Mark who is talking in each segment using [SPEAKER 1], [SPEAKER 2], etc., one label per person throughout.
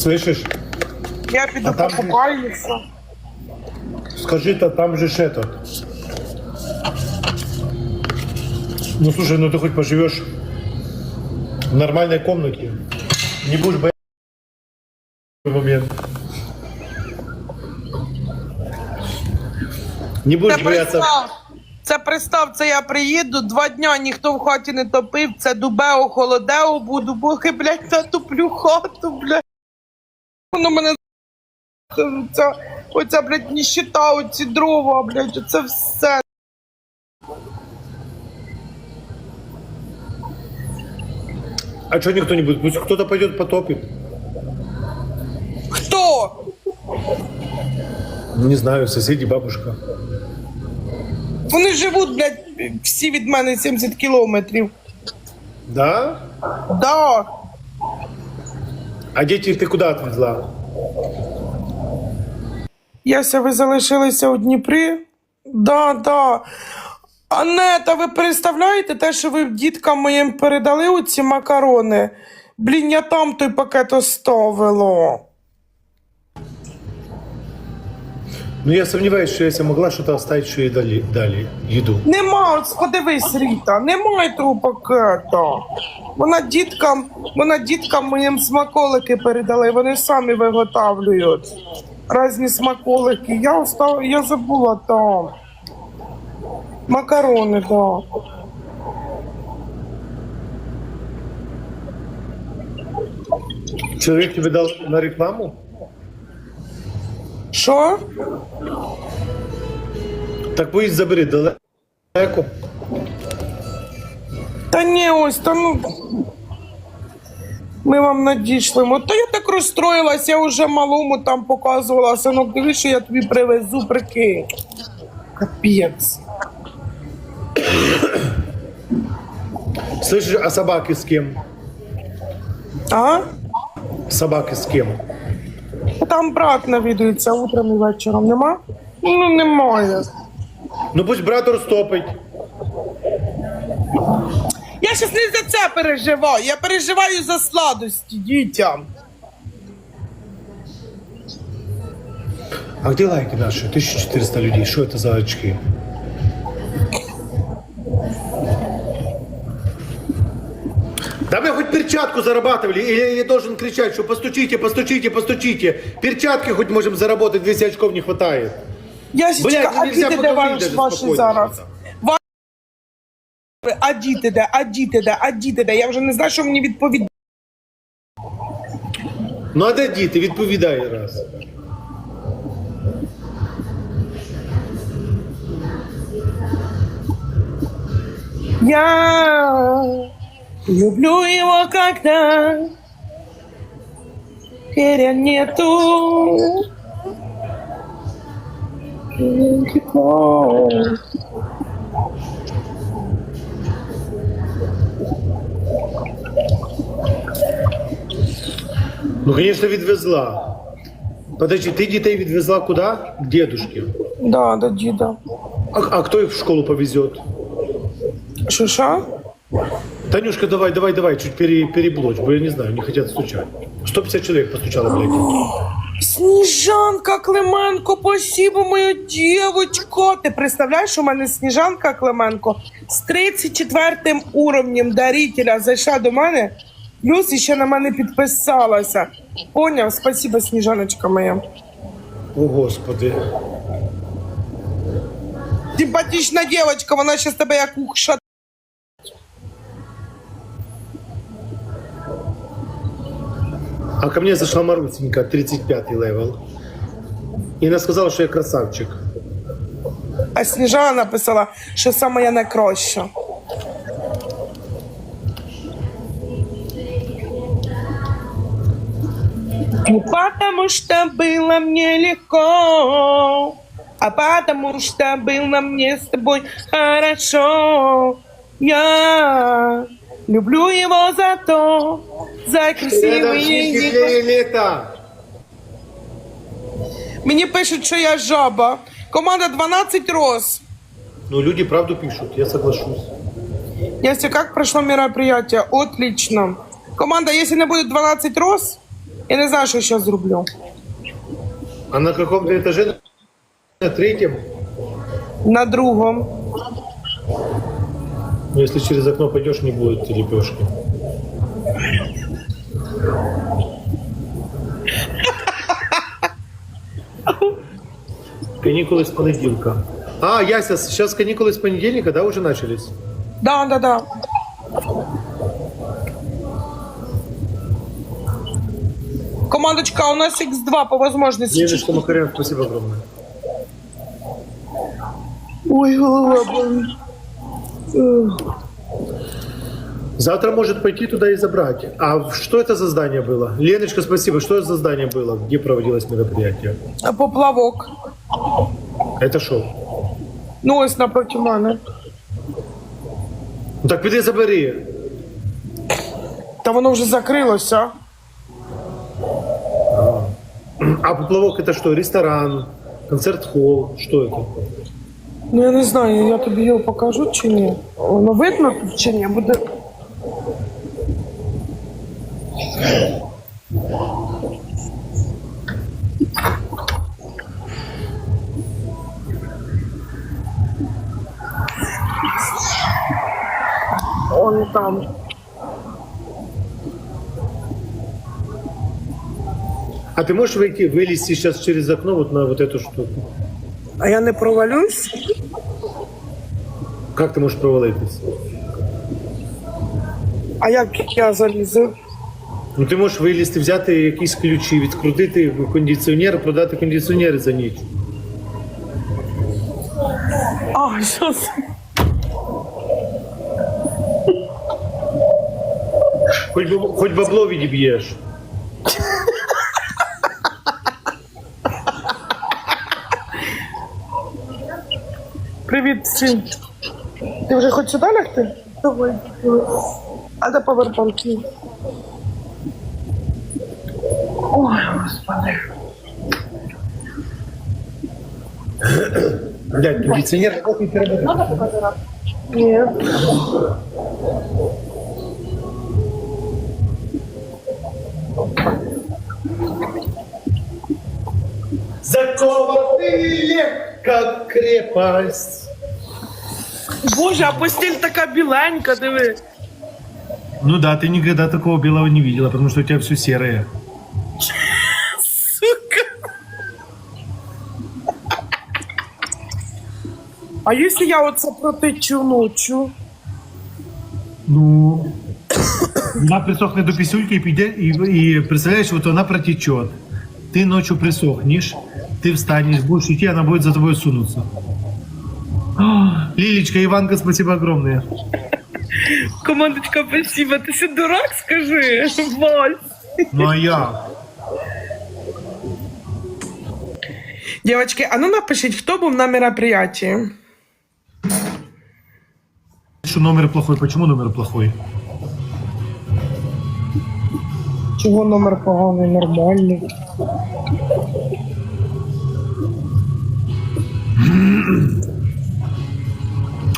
[SPEAKER 1] Слышишь?
[SPEAKER 2] Я піду
[SPEAKER 1] А там-
[SPEAKER 2] покупаюся.
[SPEAKER 1] Скажи-то, там же ж этот. Ну слушай, ну ты хоть поживешь в нормальной комнате. Не будешь бояться в момент. Не
[SPEAKER 2] Це
[SPEAKER 1] будешь бояться.
[SPEAKER 2] пристав. Це пристав, це я приїду, два дня ніхто в хаті не топив, це дубео, холодео буду, боги, блядь, натоплю хату, блядь. Воно мене ця, оця, блядь, ніщита, оці дрова, блядь, оце все.
[SPEAKER 1] А что никто не будет? Пусть кто-то пойдет потопит.
[SPEAKER 2] Хто?
[SPEAKER 1] Ну, не знаю, соседи, бабушка.
[SPEAKER 2] Вони живуть, блядь, всі від мене 70 кілометрів.
[SPEAKER 1] Да?
[SPEAKER 2] Да.
[SPEAKER 1] А дети ти куди відвезла?
[SPEAKER 2] Яся, ви залишилися у Дніпрі? Да, да. Анета, ви представляєте те, що ви діткам моїм передали оці макарони? Блін, я там той пакет оставила.
[SPEAKER 1] Ну, я сомневаюсь, что если могла что-то оставить, что ей дали, дали еду.
[SPEAKER 2] Нема, от подивись, Ріта, немає того пакета. Вона діткам, вона діткам моїм смаколики передали, вони самі виготовлюють. Різні смаколики. Я остав, я забула там. Макарони, да.
[SPEAKER 1] Человек тебе дал на рекламу?
[SPEAKER 2] Що?
[SPEAKER 1] Так поїдь забери далеко.
[SPEAKER 2] Та ні, ось та ну. Ми вам надійшлимо. Та я так розстроїлась, я вже малому там показувала. Синок, дивись, що я тобі привезу, прикинь. Капець.
[SPEAKER 1] Слышишь, а собаки с кем?
[SPEAKER 2] А?
[SPEAKER 1] Собаки с кем?
[SPEAKER 2] Там брат навідується утром і вечором. Нема? Ну, немає.
[SPEAKER 1] Ну пусть брат розтопить.
[SPEAKER 2] Я щас не за це переживаю. Я переживаю за сладості дітям.
[SPEAKER 1] А где лайки наши? 1400 людей. Что это за очки? Перчатку зарабатывали, или я должен кричать, что постучите, постучите, постучите. Перчатки хоть можем заработать, 200 очков не хватает.
[SPEAKER 2] Я ще
[SPEAKER 1] Блядь, ну
[SPEAKER 2] а
[SPEAKER 1] нельзя
[SPEAKER 2] діти де ваші,
[SPEAKER 1] даже
[SPEAKER 2] ваші зараз? Ва- А діти де, а діти де, а діти де? Я вже не знаю, що мені відповідати.
[SPEAKER 1] Ну а де діти? Відповідай раз.
[SPEAKER 2] Я люблю его, когда Веря нету. Тепло.
[SPEAKER 1] Ну, конечно, відвезла. Подожди, ти дітей відвезла куди? К дедушке.
[SPEAKER 2] Да, до діда.
[SPEAKER 1] А, а кто их в школу повезет?
[SPEAKER 2] Що що?
[SPEAKER 1] Танюшка, давай, давай, давай, чуть пере, переблочь, бо я не знаю, не хотят стучать. 150 человек постучало, блядь.
[SPEAKER 2] Сніжанка Клименко, спасибо, моя дівочка. Ти представляєш, у мене Сніжанка Клименко з 34 уровнем дарителя зайшла до мене, плюс ще на мене підписалася. Поняв? Спасибо, Сніжаночка моя.
[SPEAKER 1] О, Господи.
[SPEAKER 2] Симпатична дівчинка, вона ще з тебе як ухша.
[SPEAKER 1] А ко мне зашла Марусенька, 35 левел. И она сказала, что я красавчик.
[SPEAKER 2] А Сніжана написала, що саме я найкраща. Ну, Потому что было мне легко, а потому что было мне с тобой хорошо. Я люблю его за то, за красивые
[SPEAKER 1] лета.
[SPEAKER 2] Мені пишуть, що я жаба. Команда 12 роз.
[SPEAKER 1] Ну, люди правду пишут, я соглашусь.
[SPEAKER 2] Яся, как прошло мероприятие? Отлично. Команда, если не будет 12 роз, Я не знаю, що я зараз зроблю.
[SPEAKER 1] А на каком-то этаже? На третьем?
[SPEAKER 2] На другому.
[SPEAKER 1] Ну, если через окно пойдешь, не будет лепешки. Каникулы с понедельника. А, Яся, сейчас каникулы с понедельника, да, уже начались?
[SPEAKER 2] Да, да, да. Командочка, у нас X2 по возможности.
[SPEAKER 1] Не что, Макарян, спасибо огромное.
[SPEAKER 2] Ой, голова.
[SPEAKER 1] Завтра может пойти туда и забрать. А что это за здание было? Леночка, спасибо. Что это за здание было? Где проводилось мероприятие?
[SPEAKER 2] А Поплавок.
[SPEAKER 1] Это шоу.
[SPEAKER 2] Ну, ось напроти мене.
[SPEAKER 1] Ну так піди забери.
[SPEAKER 2] Та воно вже закрилося.
[SPEAKER 1] А поплавок это что? Ресторан, концерт-холл? Что это?
[SPEAKER 2] Ну я не знаю, я тобі його покажу чи ні. Воно видно тут чи ні? Буде. Он там.
[SPEAKER 1] А ты можешь выйти, вылезти сейчас через окно вот на вот эту штуку?
[SPEAKER 2] А я не провалюсь?
[SPEAKER 1] Как ты можешь провалиться?
[SPEAKER 2] А як я залізу?
[SPEAKER 1] Ну ти можеш вилізти, взяти якісь ключі, відкрутити кондиціонер, продати кондиціонер за ніч.
[SPEAKER 2] А, щас.
[SPEAKER 1] Хоч, би- хоч бабло відіб'єш.
[SPEAKER 2] Привіт всім. Ти вже хоч сюди лягти? Давай. А де повербанк? Ой, господи.
[SPEAKER 1] Блядь, кондиціонер работает не работает.
[SPEAKER 2] Ні.
[SPEAKER 1] Закованные, как крепость.
[SPEAKER 2] Боже, а постіль така біленька, диви.
[SPEAKER 1] Ну да, ты никогда такого белого не видела, потому что у тебя все серое.
[SPEAKER 2] Сука. А якщо я оце протечу ночу?
[SPEAKER 1] Ну, она присохнет до писюльки и, піде- и, и представляешь, вот она протечет. Ты ночью присохнешь, ты встанешь, будешь идти, она будет за тобой сунуться. Лилечка, Иванка, спасибо огромное.
[SPEAKER 2] Командочка, спасибо. Ти ще дурак, скажи. Валь.
[SPEAKER 1] Ну а я?
[SPEAKER 2] Девочки, а ну напишіть, хто був на мероприятии?
[SPEAKER 1] Что номер плохой? Почему номер плохой?
[SPEAKER 2] Чого номер поганий, нормальний?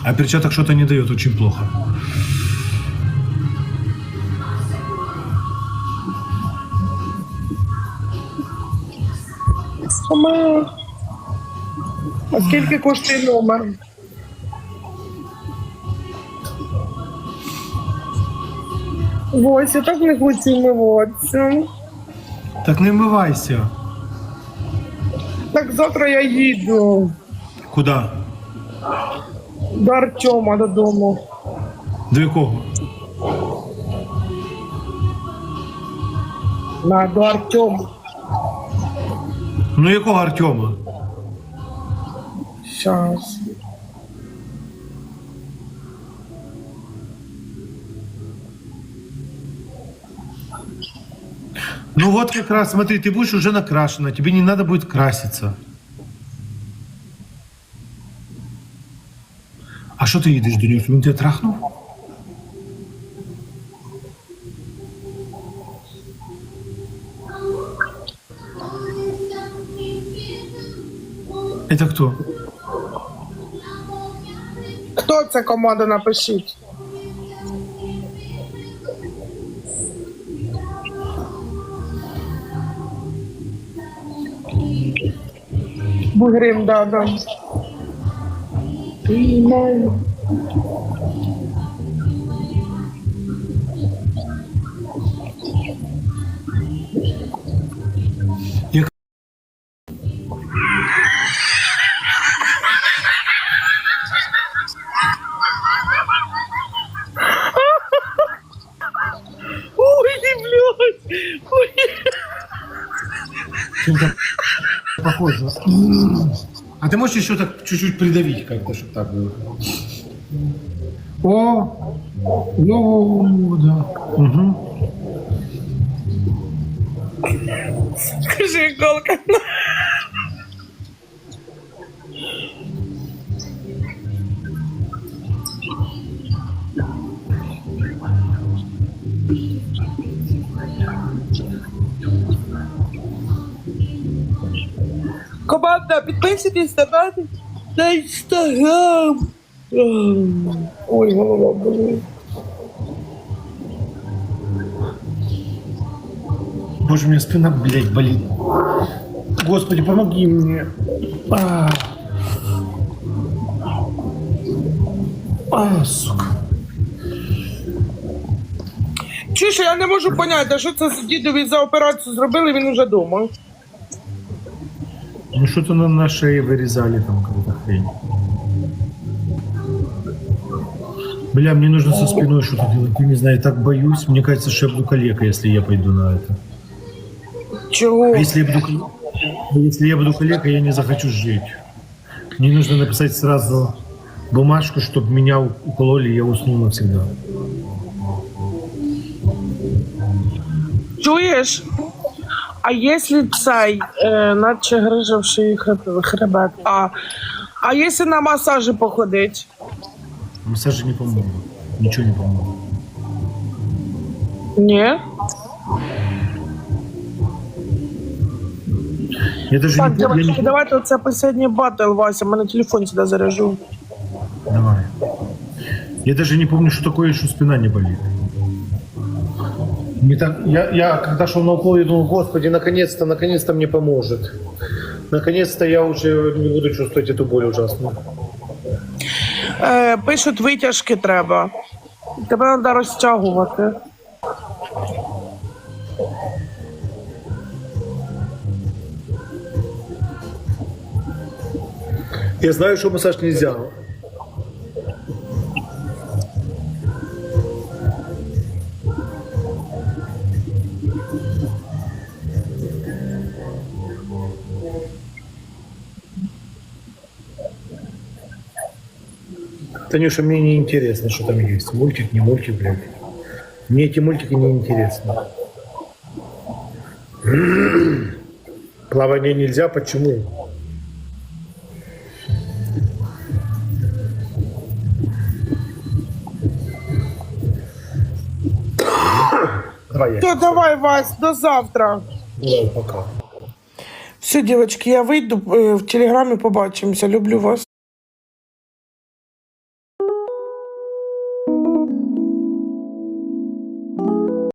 [SPEAKER 1] А перчаток что-то не дает, очень плохо.
[SPEAKER 2] Сама. А скільки коштує номер? Ось, я так не хочу вмиватися.
[SPEAKER 1] Так не вмивайся.
[SPEAKER 2] Так завтра я їду
[SPEAKER 1] Куда?
[SPEAKER 2] До Артема додому.
[SPEAKER 1] До якого?
[SPEAKER 2] На, до Артема.
[SPEAKER 1] Ну якого Артема?
[SPEAKER 2] Щас.
[SPEAKER 1] Ну вот как раз, смотри, ты будешь уже накрашена, тебе не надо будет краситься. що ти їдеш до нього? Він тебе трахнув? Это хто?
[SPEAKER 2] Хто це команда напишіть? Бугрим, да, да. Ой.
[SPEAKER 1] Чем-то похоже. А ты можешь еще так чуть-чуть придавить как-то, чтобы так было? О, о, да. Угу.
[SPEAKER 2] Скажи, Голка. Команда, підписуйтесь на мене на інстаграм. Ой, голова болить.
[SPEAKER 1] Боже, у меня спина, блядь, болит. Господи, помоги мне. А, а сука.
[SPEAKER 2] Чуєш, я не можу поняти, що це дідові за операцію зробили, він уже вдома.
[SPEAKER 1] Ну что-то на, на шее вырезали там какую-то хрень. Бля, мне нужно со спиной что-то делать. Я не знаю, я так боюсь. Мне кажется, что я буду калека, если я пойду на это.
[SPEAKER 2] Чого?
[SPEAKER 1] А если я буду, а если я буду калека, я не захочу жить. Мне нужно написать сразу бумажку, чтобы меня укололи, и я уснул навсегда.
[SPEAKER 2] Чуєш? А якщо цей, е, наче грижавший хреб- хребет, а, а якщо на масажі походить?
[SPEAKER 1] Массажи не помогут. Ничего не поможет.
[SPEAKER 2] Ні?
[SPEAKER 1] Я даже
[SPEAKER 2] Так,
[SPEAKER 1] не, я не...
[SPEAKER 2] давайте оце останній батл, Вася, мене телефон сюди заряжу.
[SPEAKER 1] Давай. Я даже не помню, что такое, что спина не болит. Не так, я, я когда шел на укол, я думал, господи, наконец-то, наконец-то мне поможет. Наконец-то я уже не буду чувствовать эту боль ужасную.
[SPEAKER 2] Е, пишуть, витяжки треба. Тебе треба розтягувати.
[SPEAKER 1] Я знаю, что массаж нельзя. Танюша, мне не интересно, что там есть. Мультик, не мультик, блядь. Мне эти мультики не интересны. Плавание нельзя, почему? Давай я.
[SPEAKER 2] То давай, Вась, до завтра.
[SPEAKER 1] Давай, пока.
[SPEAKER 2] Все, дівчатки, я вийду е, в телеграмі побачимося. Люблю вас.